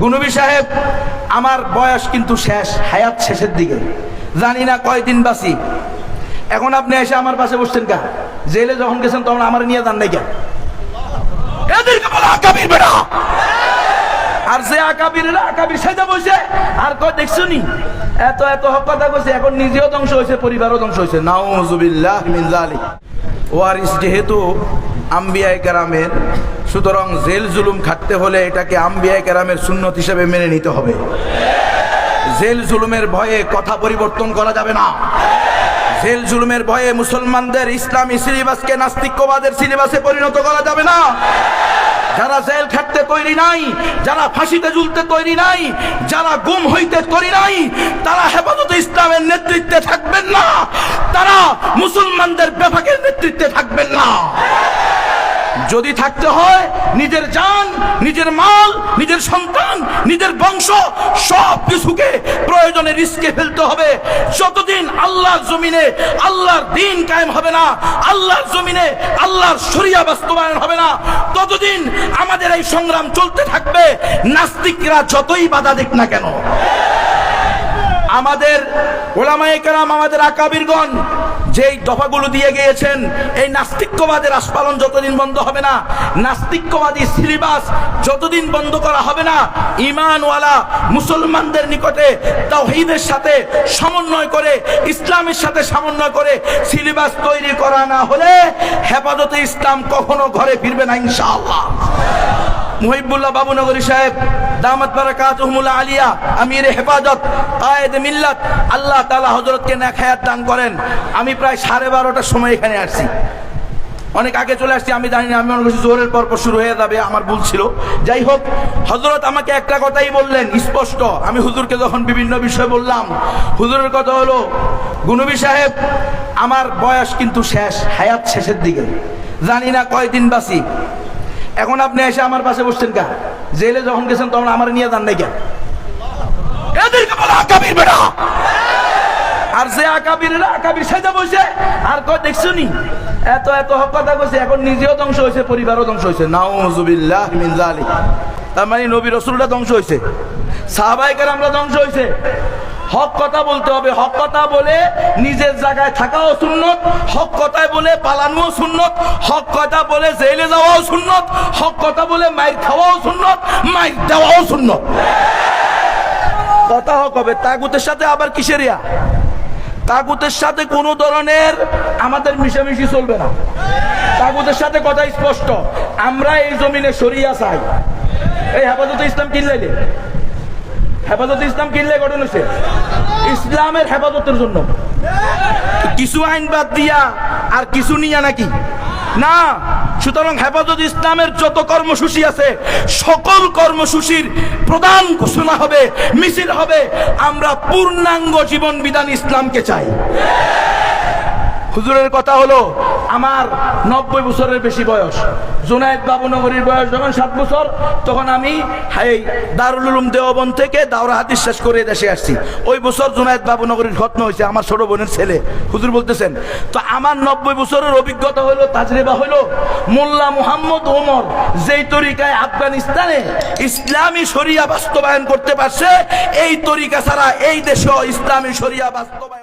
গুনবী সাহেব, আমার বয়স কিন্তু শেষ, হায়াত শেষের দিকে। জানি না কয়দিন বাঁচি। এখন আপনি এসে আমার পাশে বসছেন কা জেলে যখন গেছেন তখন আমার নিয়ে যান নাই কা এদেরকে বলা আকাবির বেড়া আর যে আকাবিরেরা আকাবির সাজা বসে আর কয়, দেখছ নি? এত এত হক কথা কইছে, এখন নিজেও ধ্বংস হয়েছে পরিবারও ধ্বংস হয়েছে নাউজুবিল্লাহ মিন জালিক ওয়ারিস যেহেতু আম্বিয়ায় কেরামের, সুতরাং জেল জুলুম খাটতে হলে এটাকে আম্বিয়ায় কেরামের সুন্নত হিসেবে মেনে নিতে হবে। জেল জুলুমের ভয়ে কথা পরিবর্তন করা যাবে না। জেল জুলুমের ভয়ে মুসলমানদের ইসলামী সিলেবাসকে নাস্তিক্যবাদের সিলেবাসে পরিণত করা যাবে না। যারা জেল খাটতে তৈরি নাই, যারা ফাঁসিতে ঝুলতে তৈরি নাই, যারা গুম হইতে তৈরি নাই, তারা হেফাজতে ইসলামের নেতৃত্বে থাকবেন না। তারা মুসলমানদের বিভাগের নেতৃত্বে থাকবেন না। যদি থাকতে হয়, নিজের যান নিজের মাল, নিজের সন্তান, নিজের বংশ, সব কিছুকে প্রয়োজনে রিস্কে ফেলতে হবে। যতদিন আল্লাহর জমিনে আল্লাহর দিন কায়েম হবে না, আল্লাহর জমিনে আল্লাহর শরিয়া বাস্তবায়ন হবে না, ততদিন আমাদের এই সংগ্রাম চলতে থাকবে। নাস্তিকরা যতই বাধা দিক না কেন। আমাদের ওলামায়ে কেরাম, আমাদের আকাবিরগণ যেই দফাগুলো দিয়ে গিয়েছেন, এই নাস্তিক্যবাদের আস্পালন যতদিন বন্ধ হবে না, নাস্তিক্যবাদী সিলেবাস যতদিন বন্ধ করা হবে না, ইমানওয়ালা মুসলমানদের নিকটে তাওহীদের সাথে সমন্বয় করে, ইসলামের সাথে সমন্বয় করে সিলেবাস তৈরি করা না হলে হেফাজতে ইসলাম কখনো ঘরে ফিরবে না ইনশাআল্লাহ। মুহিবুল্লাহ বাবুনগরী সাহেব, দামাত বারাকাতুহুমুল আলিয়া, আমির হেফাজত, কায়েদ মিল্লাত, আল্লাহ তাআলা হযরতকে নেক হায়াত দান করেন। আমি প্রায় সাড়ে বারোটার সময় এখানে আসছি। অনেক আগে চলে আসছি, আমি জানি না, আমি মনে করছি জোরের পর শুরু হয়ে যাবে, আমার ভুল ছিল। যাই হোক হজরত আমাকে একটা কথাই বললেন, স্পষ্ট। আমি হুজুরকে যখন বিভিন্ন বিষয় বললাম, হুজুরের কথা হলো, গুনবী সাহেব, আমার বয়স কিন্তু শেষ, হায়াত শেষের দিকে। জানি না কয়দিন বাঁচি। এখন আপনি এসে আমার পাশে বসছেন কা? জেলে যখন গেছেন তখন আমার নিয়ে যান নাই কা? এদেরকে বলা আকাবির বেড়া আর নি? এত এখন নিজেও ধ্বংস পরিবারও ধ্বংস তার মানে নবী ধ্বংস আমরা ধ্বংস হয়েছে হক কথা বলতে হবে। হক কথা বলে নিজের জায়গায় থাকাও সুন্নত, হক কথায় বলে পালানোও সুন্নত, হক কথা বলে জেলে যাওয়াও সুন্নত, হক কথা বলে মাইর খাওয়াও সুন্নত, মাইর দেওয়াও সুন্নত। কথা হক হবে। তাগুতের সাথে আবার কিসের ইয়া? তাগুতের সাথে কোনো ধরনের আমাদের মিশামিশি চলবে না। তাগুতের সাথে কথা স্পষ্ট। আমরা এই জমিনে সরিয়া চাই। এই হেফাজতে ইসলাম কিনলাইলে হেফাজতে ইসলাম কিনলে গঠন হয়েছে ইসলামের হেফাজতের জন্য। কিছু আইন বাদ দিয়া আর কিছু নিয়া নাকি? না, সুতরাং হেফাজত ইসলামের যত কর্মসূচি আছে, সকল কর্মসূচির প্রধান ঘোষণা হবে, মিছিল হবে। আমরা পূর্ণাঙ্গ জীবন বিধান ইসলামকে চাই। হুজুরের কথা হলো, আমার নব্বই বছরের বেশি বয়স। জুনায়দ বাবুনগরীর বয়স যখন সাত বছর, তখন আমি এই দারুল উলুম দেওবন থেকে দাওরা হাদিস শেষ করে দেশে আসছি। ওই বছর জুনায়দ বাবুনগরীর খত্ম হয়েছে, আমার ছোট বোনের ছেলে। হুজুর বলতেছেন, তো আমার নব্বই বছরের অভিজ্ঞতা হলো, তাজরেবা হলো, মোল্লা মুহাম্মদ ওমর যেই তরিকায় আফগানিস্তানে ইসলামী শরিয়া বাস্তবায়ন করতে পারছে, এই তরিকা ছাড়া এই দেশেও ইসলামী শরিয়া বাস্তবায়ন